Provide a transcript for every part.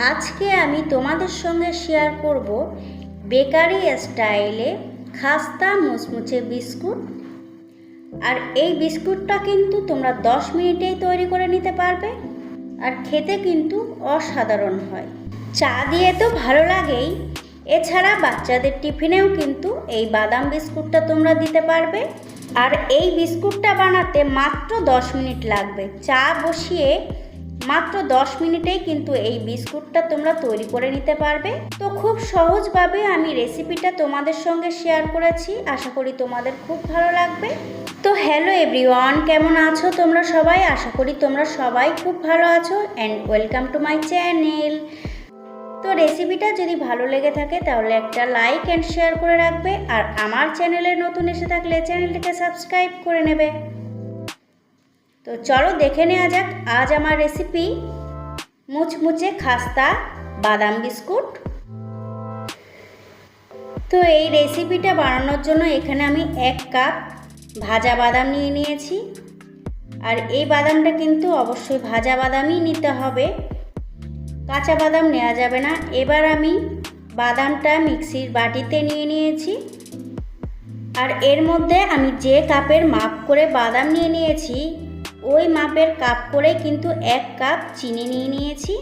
আজকে আমি তোমাদের সঙ্গে শেয়ার করব বেকারি স্টাইলে খাস্তা মুচমুচে বিস্কুট। আর এই বিস্কুটটা কিন্তু তোমরা দশ মিনিটেই তৈরি করে নিতে পারবে। আর খেতে কিন্তু অসাধারণ হয়। চা দিয়ে তো ভালো লাগেই। এছাড়া বাচ্চাদের টিফিনেও কিন্তু এই বাদাম বিস্কুটটা তোমরা দিতে পারবে। আর এই বিস্কুটটা বানাতে মাত্র দশ মিনিট লাগবে। চা বসিয়ে মাত্র দশ মিনিটেই কিন্তু এই বিস্কুটটা তোমরা তৈরি করে নিতে পারবে। তো খুব সহজভাবে আমি রেসিপিটা তোমাদের সঙ্গে শেয়ার করেছি। আশা করি তোমাদের খুব ভালো লাগবে। তো হ্যালো এভরিওয়ান, কেমন আছো তোমরা সবাই? আশা করি তোমরা সবাই খুব ভালো আছো and welcome to my channel তো রেসিপিটা যদি ভালো লেগে থাকে তাহলে একটা লাইক অ্যান্ড শেয়ার করে রাখবে। আর আমার চ্যানেলে নতুন এসে থাকলে চ্যানেলটিকে সাবস্ক্রাইব করে নেবে। তো চলো দেখে নেওয়া যাক, আজ আমার রেসিপি মুচমুচে খাস্তা বাদাম বিস্কুট। তো এই রেসিপিটা বানানোর জন্য এখানে আমি এক কাপ ভাজা বাদাম নিয়ে নিয়েছি। আর এই বাদামটা কিন্তু অবশ্যই ভাজা বাদামই নিতে হবে। কাঁচা বাদাম নেওয়া যাবে না। এবার আমি বাদামটা মিক্সির বাটিতে নিয়ে নিয়েছি। আর এর মধ্যে আমি যে কাপের মাপ করে বাদাম নিয়ে নিয়েছি ওই মাপের কাপ করে কিন্তু এক কাপ চিনি নিয়ে নিয়েছি।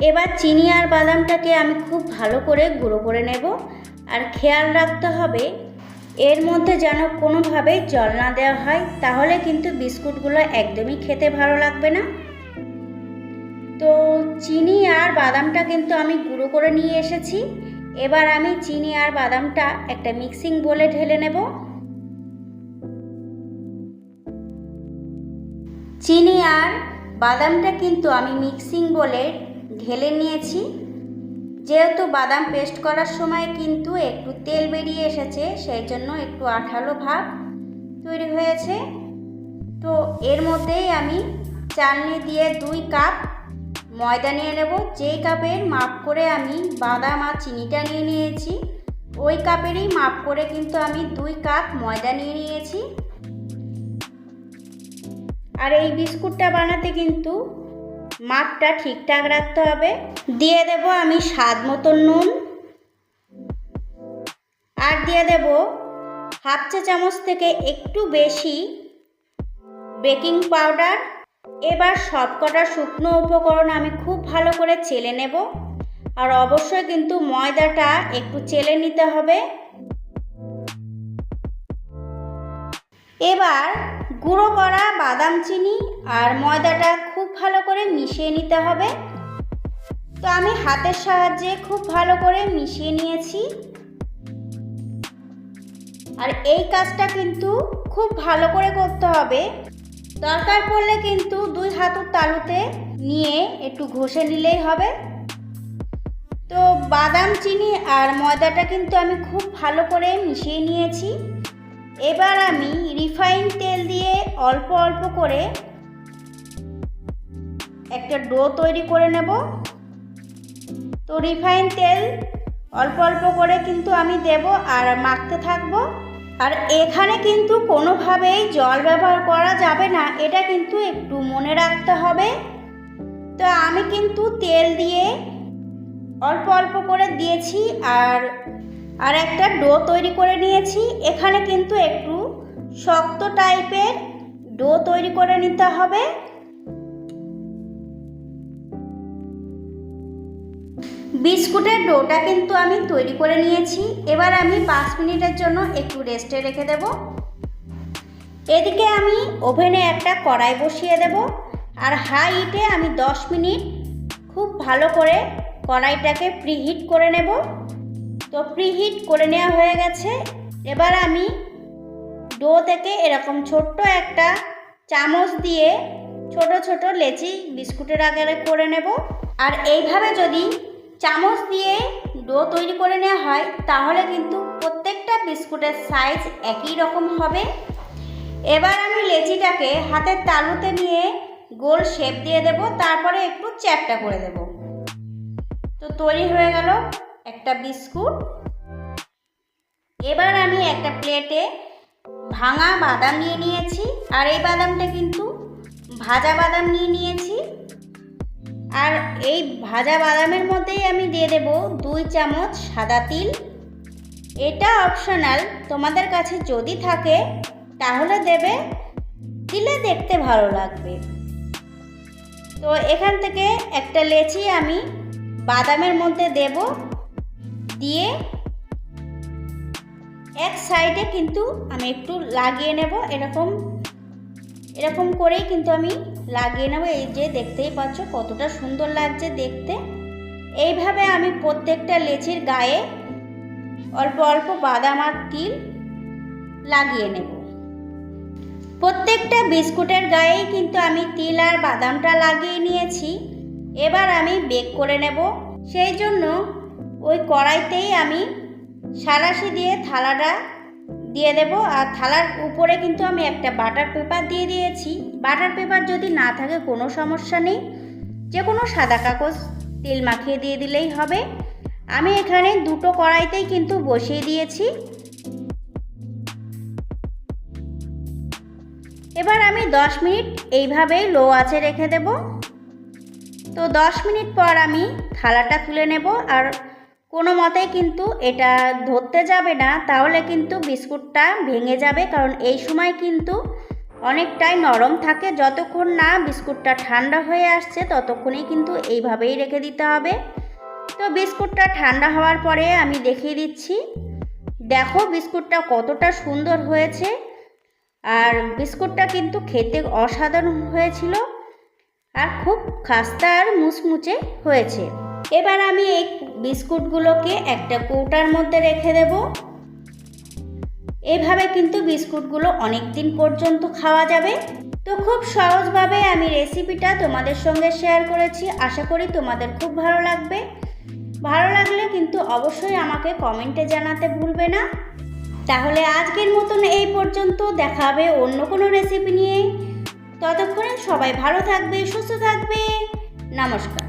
এবার চিনি আর বাদামটাকে আমি খুব ভালো করে গুঁড়ো করে নেব। আর খেয়াল রাখতে হবে, এর মধ্যে যেন কোনোভাবেই জল না দেওয়া হয়, তাহলে কিন্তু বিস্কুটগুলো একদমই খেতে ভালো লাগবে না। তো চিনি আর বাদামটা কিন্তু আমি গুঁড়ো করে নিয়ে এসেছি। এবার আমি চিনি আর বাদামটা একটা মিক্সিং বলে ঢেলে নেব। চিনি আর বাদামটা কিন্তু আমি মিক্সিং বলে ঢেলে নিয়েছি। যেহেতু বাদাম পেস্ট করার সময় কিন্তু একটু তেল বেরিয়ে এসেছে, সেই জন্য একটু আঠালো ভাব তৈরি হয়েছে। তো এর মধ্যেই আমি চালনি দিয়ে দুই কাপ ময়দা নিয়ে নেব। যেই কাপের মাপ করে আমি বাদাম আর চিনিটা নিয়ে নিয়েছি, ওই কাপেরই মাপ করে কিন্তু আমি দুই কাপ ময়দা নিয়ে নিয়েছি। আর এই বিস্কুটটা বানাতে কিন্তু মাপটা ঠিকঠাক রাখতে হবে। দিয়ে দেব আমি স্বাদ মতন নুন। আর দিয়ে দেব হাফ চা চামচ থেকে একটু বেশি বেকিং পাউডার। এবার সবকটা শুকনো উপকরণ আমি খুব ভালো করে চেলে নেব। আর অবশ্যই কিন্তু ময়দাটা একটু চেলে নিতে হবে। এবার গুঁড়ো করা বাদাম চিনি আর ময়দাটা খুব ভালো করে মিশিয়ে নিতে হবে। তো আমি হাতের সাহায্যে খুব ভালো করে মিশিয়ে নিয়েছি। আর এই কাজটা কিন্তু খুব ভালো করে করতে হবে। দরকার পড়লে কিন্তু দুই হাতুর তালুতে নিয়ে একটু ঘষে নিলেই হবে। তো বাদাম, চিনি আর ময়দাটা কিন্তু আমি খুব ভালো করে মিশিয়ে নিয়েছি। এবার আমি রিফাইন তেল দিয়ে অল্প অল্প করে একটা ডো তৈরি করে নেব। তো রিফাইন তেল অল্প অল্প করে কিন্তু আমি দেব আর মাখতে থাকব। আর এখানে কিন্তু কোনোভাবেই জল ব্যবহার করা যাবে না, এটা কিন্তু একটু মনে রাখতে হবে। তো আমি কিন্তু তেল দিয়ে অল্প অল্প করে দিয়েছি আর আর একটা ডো তৈরি করে নিয়েছি। এখানে কিন্তু একটু শক্ত টাইপের ডো তৈরি করে নিতে হবে। বিস্কুটের ডোটা কিন্তু আমি তৈরি করে নিয়েছি। এবার আমি পাঁচ মিনিটের জন্য একটু রেস্টে রেখে দেব। এদিকে আমি ওভেনে একটা কড়াই বসিয়ে দেব। আর হাই হিটে আমি দশ মিনিট খুব ভালো করে কড়াইটাকে প্রিহিট করে নেব। তো প্রিহিট করে নেওয়া হয়ে গেছে। এবার আমি ডো থেকে এরকম ছোট্ট একটা চামচ দিয়ে ছোট ছোট লেচি বিস্কুটের আকারে করে নেব। আর এইভাবে যদি চামচ দিয়ে ডো তৈরি করে নেওয়া হয়, তাহলে কিন্তু প্রত্যেকটা বিস্কুটের সাইজ একই রকম হবে। এবার আমি লেচিটাকে হাতের তালুতে নিয়ে গোল শেপ দিয়ে দেব, তারপরে একটু চ্যাপটা করে দেব। তো তৈরি হয়ে গেল। একটা বিস্কুট। এবার আমি একটা প্লেটে ভাঙা বাদাম নিয়ে নিয়েছি, আর এই বাদামটা কিন্তু ভাজা বাদাম নিয়ে নিয়েছি। আর এই ভাজা বাদামের মধ্যেই আমি দিয়ে দেব দুই চামচ সাদা তিল। এটা অপশনাল, তোমাদের কাছে যদি থাকে, তাহলে দেবে। দিলে দেখতে ভালো লাগবে। তো এখান থেকে একটা লেচি আমি বাদামের মধ্যে দেব। দিয়ে এক সাইডে কিন্তু আমি একটু লাগিয়ে নেব, এরকম এরকম করেই কিন্তু আমি লাগিয়ে নেব। এই যে দেখতেই পাচ্ছ কতটা সুন্দর লাগছে দেখতে। এইভাবে আমি প্রত্যেকটা লেচির গায়ে অল্প অল্প বাদাম আর তিল লাগিয়ে নেব। প্রত্যেকটা বিস্কুটের গায়েই কিন্তু আমি তিল আর বাদামটা লাগিয়ে নিয়েছি। এবার আমি বেক করে নেব। সেই জন্য ওই কড়াইতেই আমি সারাশি দিয়ে থালাটা দিয়ে দেব। আর থালার উপরে কিন্তু আমি একটা বাটার পেপার দিয়ে দিয়েছি। বাটার পেপার যদি না থাকে কোনো সমস্যা নেই। যে কোনো সাদা কাগজ তেল মাখিয়ে দিয়ে দিলেই হবে। আমি এখানে দুটো কড়াইতেই কিন্তু বসিয়ে দিয়েছি। এবার আমি দশ মিনিট এইভাবেই লো আঁচে রেখে দেব। তো দশ মিনিট পর আমি থালাটা তুলে নেব। আর কোনো মতেই কিন্তু এটা ধরতে যাবে না, তাহলে কিন্তু বিস্কুটটা ভেঙে যাবে, কারণ এই সময় কিন্তু অনেকটাই নরম থাকে। যতক্ষণ না বিস্কুটটা ঠান্ডা হয়ে আসছে, ততক্ষণই কিন্তু এইভাবেই রেখে দিতে হবে। তো বিস্কুটটা ঠান্ডা হওয়ার পরে আমি দেখিয়ে দিচ্ছি। দেখো বিস্কুটটা কতটা সুন্দর হয়েছে। আর বিস্কুটটা কিন্তু খেতে অসাধারণ হয়েছিল। আর খুব খাস্তা আর মুচমুচে হয়েছে। এবার আমি এই বিস্কুটগুলোকে একটা কৌটার মধ্যে রেখে দেব। এভাবে কিন্তু বিস্কুটগুলো অনেক দিন পর্যন্ত খাওয়া যাবে। তো খুব সহজভাবে আমি রেসিপিটা তোমাদের সঙ্গে শেয়ার করেছি। আশা করি তোমাদের খুব ভালো লাগবে। ভালো লাগলে কিন্তু অবশ্যই আমাকে কমেন্টে জানাতে ভুলবে না। তাহলে আজকের মতন এই পর্যন্ত। দেখা হবে অন্য কোনো রেসিপি নিয়ে। ততক্ষণে সবাই ভালো থাকবে, সুস্থ থাকবে। নমস্কার।